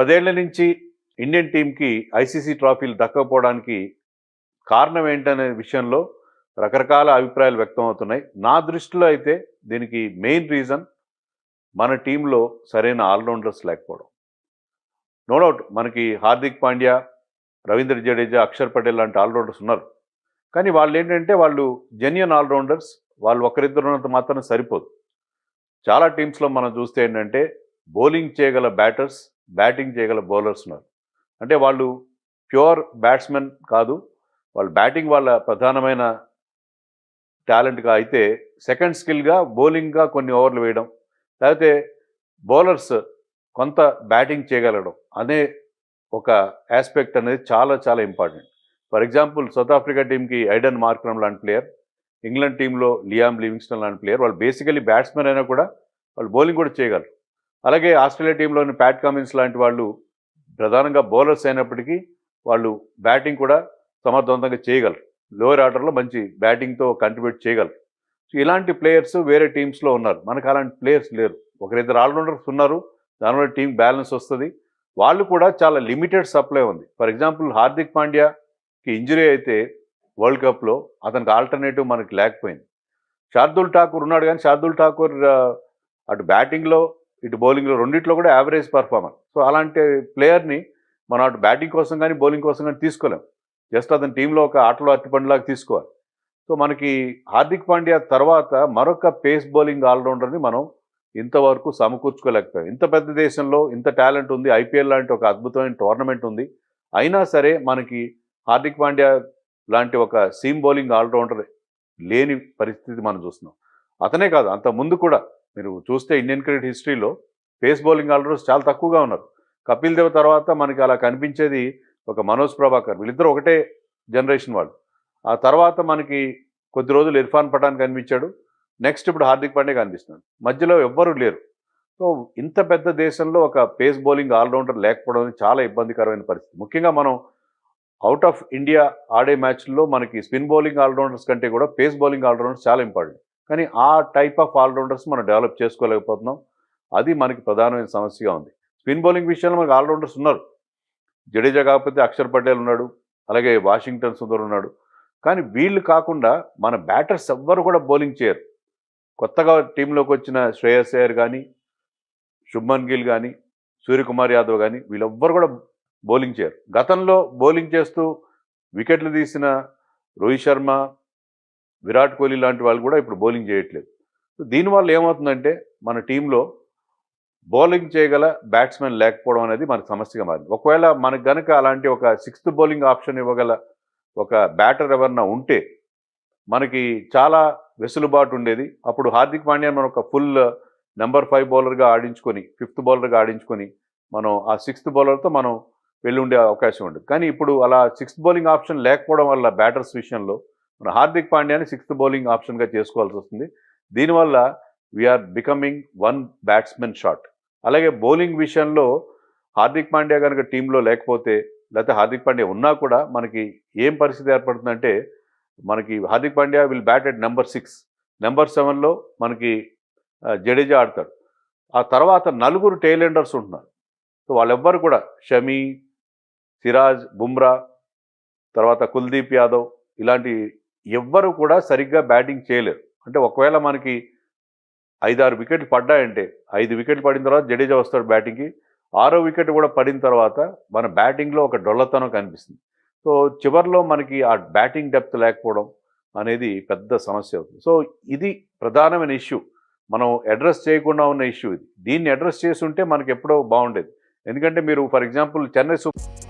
పదేళ్ళ నుంచి ఇండియన్ టీంకి ఐసీసీ ట్రోఫీలు దక్కకపోవడానికి కారణం ఏంటనే విషయంలో రకరకాల అభిప్రాయాలు వ్యక్తం అవుతున్నాయి నా దృష్టిలో అయితే దీనికి మెయిన్ రీజన్ మన టీంలో సరైన ఆల్రౌండర్స్ లేకపోవడం. నో డౌట్ మనకి హార్దిక్ పాండ్యా రవీంద్ర జడేజా అక్షర్ పటేల్ లాంటి ఆల్రౌండర్స్ ఉన్నారు. కానీ వాళ్ళు ఏంటంటే వాళ్ళు జెన్యున్ ఆల్రౌండర్స్ వాళ్ళు ఒకరిద్దరు ఉన్నంత మాత్రం సరిపోదు. చాలా టీమ్స్లో మనం చూస్తే ఏంటంటే బౌలింగ్ చేయగల బ్యాటర్స్ బ్యాటింగ్ చేయగల బౌలర్స్ ఉన్నారు. అంటే వాళ్ళు ప్యూర్ బ్యాట్స్మెన్ కాదు. వాళ్ళు బ్యాటింగ్ వాళ్ళ ప్రధానమైన టాలెంట్గా అయితే సెకండ్ స్కిల్గా బౌలింగ్గా కొన్ని ఓవర్లు వేయడం లేకపోతే బౌలర్స్ కొంత బ్యాటింగ్ చేయగలగడం అనే ఒక ఆస్పెక్ట్ అనేది చాలా చాలా important. For example South Africa టీంకి ఐడన్ మార్క్రమ్ లాంటి ప్లేయర్ ఇంగ్లాండ్ టీంలో లియామ్ లివింగ్స్టన్ లాంటి ప్లేయర్ వాళ్ళు బేసికలీ బ్యాట్స్మెన్ అయినా కూడా వాళ్ళు బౌలింగ్ కూడా చేయగలరు. అలాగే ఆస్ట్రేలియా టీంలోని ప్యాట్ కమిన్స్ లాంటి వాళ్ళు ప్రధానంగా బౌలర్స్ అయినప్పటికీ వాళ్ళు బ్యాటింగ్ కూడా సమర్థవంతంగా చేయగలరు. లోయర్ ఆర్డర్లో మంచి బ్యాటింగ్తో కంట్రిబ్యూట్ చేయగలరు. సో ఇలాంటి ప్లేయర్స్ వేరే టీమ్స్లో ఉన్నారు. మనకు అలాంటి ప్లేయర్స్ లేరు. ఒకరిద్దరు ఆల్రౌండర్స్ ఉన్నారు. దానివల్ల టీం బ్యాలెన్స్ వస్తుంది. వాళ్ళు కూడా చాలా లిమిటెడ్ సప్లై ఉంది. ఫర్ ఎగ్జాంపుల్ హార్దిక్ పాండ్యాకి ఇంజరీ అయితే వరల్డ్ కప్లో అతనికి ఆల్టర్నేటివ్ మనకి లేకపోయింది. శార్దుల్ ఠాకూర్ ఉన్నాడు కానీ శార్దుల్ ఠాకూర్ అటు బ్యాటింగ్లో ఇటు బౌలింగ్లో రెండిట్లో కూడా యావరేజ్ పర్ఫార్మర్. సో అలాంటి ప్లేయర్ని మనం అటు బ్యాటింగ్ కోసం కానీ బౌలింగ్ కోసం కానీ తీసుకోలేం. జస్ట్ అతని టీంలో ఒక ఆటలో అట్టిపండులాగా తీసుకోవాలి. సో మనకి హార్దిక్ పాండ్యా తర్వాత మరొక పేస్ బౌలింగ్ ఆల్రౌండర్ని మనం ఇంతవరకు సమకూర్చుకోలేకపోయాం. ఇంత పెద్ద దేశంలో ఇంత టాలెంట్ ఉంది. ఐపీఎల్ లాంటి ఒక అద్భుతమైన టోర్నమెంట్ ఉంది. అయినా సరే మనకి హార్దిక్ పాండ్యా లాంటి ఒక సీమ్ బౌలింగ్ ఆల్రౌండర్ లేని పరిస్థితి మనం చూస్తున్నాం. అతనే కాదు అంత ముందు కూడా మీరు చూస్తే ఇండియన్ క్రికెట్ హిస్టరీలో పేస్ బౌలింగ్ ఆల్రౌండర్స్ చాలా తక్కువగా ఉన్నారు. కపిల్ దేవ్ తర్వాత మనకి అలా కనిపించేది ఒక మనోజ్ ప్రభాకర్. వీళ్ళిద్దరూ ఒకటే జనరేషన్ వాళ్ళు. ఆ తర్వాత మనకి కొద్ది రోజులు ఇర్ఫాన్ పఠాన్ కనిపించాడు. నెక్స్ట్ ఇప్పుడు హార్దిక్ పాండే కనిపిస్తున్నాడు. మధ్యలో ఎవ్వరూ లేరు. సో ఇంత పెద్ద దేశంలో ఒక పేస్ బౌలింగ్ ఆల్రౌండర్ లేకపోవడం చాలా ఇబ్బందికరమైన పరిస్థితి. ముఖ్యంగా మనం అవుట్ ఆఫ్ ఇండియా ఆడే మ్యాచ్ల్లో మనకి స్పిన్ బౌలింగ్ ఆల్రౌండర్స్ కంటే కూడా పేస్ బౌలింగ్ ఆల్రౌండర్స్ చాలా ఇంపార్టెంట్. కానీ ఆ టైప్ ఆఫ్ ఆల్రౌండర్స్ మనం డెవలప్ చేసుకోలేకపోతున్నాం. అది మనకి ప్రధానమైన సమస్యగా ఉంది. స్పిన్ బౌలింగ్ విషయంలో మనకి ఆల్రౌండర్స్ ఉన్నారు. జడేజా కాకపోతే అక్షర్ పటేల్ ఉన్నాడు అలాగే వాషింగ్టన్ సుందర్ ఉన్నాడు. కానీ వీళ్ళు కాకుండా మన బ్యాటర్స్ ఎవ్వరు కూడా బౌలింగ్ చేయరు. కొత్తగా టీంలోకి వచ్చిన శ్రేయస్ అయ్యర్ కానీ శుభ్మన్ గిల్ కానీ సూర్యకుమార్ యాదవ్ కానీ వీళ్ళెవ్వరు కూడా బౌలింగ్ చేయరు. గతంలో బౌలింగ్ చేస్తూ వికెట్లు తీసిన రోహిత్ శర్మ విరాట్ కోహ్లీ లాంటి వాళ్ళు కూడా ఇప్పుడు బౌలింగ్ చేయట్లేదు. దీనివల్ల ఏమవుతుందంటే మన టీంలో బౌలింగ్ చేయగల బ్యాట్స్మెన్ లేకపోవడం అనేది మనకు సమస్యగా మారింది. ఒకవేళ మనకు గనక అలాంటి ఒక సిక్స్త్ బౌలింగ్ ఆప్షన్ ఇవ్వగల ఒక బ్యాటర్ ఎవరన్నా ఉంటే మనకి చాలా వెసులుబాటు ఉండేది. అప్పుడు హార్దిక్ పాండ్యా మనం ఒక ఫుల్ నెంబర్ ఫైవ్ బౌలర్గా ఆడించుకొని ఫిఫ్త్ బౌలర్గా ఆడించుకొని మనం ఆ సిక్స్త్ బౌలర్తో మనం వెళ్ళి ఉండే అవకాశం ఉండదు. కానీ ఇప్పుడు అలా సిక్స్త్ బౌలింగ్ ఆప్షన్ లేకపోవడం వల్ల బ్యాటర్స్ విషయంలో మన హార్దిక్ పాండ్యాని సిక్స్త్ బౌలింగ్ ఆప్షన్గా చేసుకోవాల్సి వస్తుంది. దీనివల్ల we are becoming one batsmen short అలాగే బౌలింగ్ విషయంలో హార్దిక్ పాండ్యా కనుక టీంలో లేకపోతే లేకపోతే హార్దిక్ పాండ్యా ఉన్నా కూడా మనకి ఏం పరిస్థితి ఏర్పడుతుందంటే మనకి Hardik Pandya will bat at number six number సెవెన్లో మనకి జడేజా ఆడతాడు. ఆ తర్వాత నలుగురు టైలెండర్స్ ఉంటున్నారు. సో వాళ్ళెవ్వరు కూడా షమీ సిరాజ్ బుమ్రా తర్వాత కుల్దీప్ యాదవ్ ఇలాంటి ఎవ్వరు కూడా సరిగ్గా బ్యాటింగ్ చేయలేరు. అంటే ఒకవేళ మనకి ఐదారు వికెట్లు పడ్డాయంటే ఐదు వికెట్లు పడిన తర్వాత జడేజా వస్తాడు బ్యాటింగ్కి. ఆరో వికెట్ కూడా పడిన తర్వాత మన బ్యాటింగ్లో ఒక డొల్లతనం కనిపిస్తుంది. సో చివరిలో మనకి ఆ బ్యాటింగ్ డెప్త్ లేకపోవడం అనేది పెద్ద సమస్య అవుతుంది. సో ఇది ప్రధానమైన ఇష్యూ. మనం అడ్రస్ చేయకుండా ఉన్న ఇష్యూ ఇది. దీన్ని అడ్రస్ చేసి ఉంటే మనకి ఎప్పుడో బాగుండేది. ఎందుకంటే మీరు ఫర్ ఎగ్జాంపుల్ చెన్నై సూపర్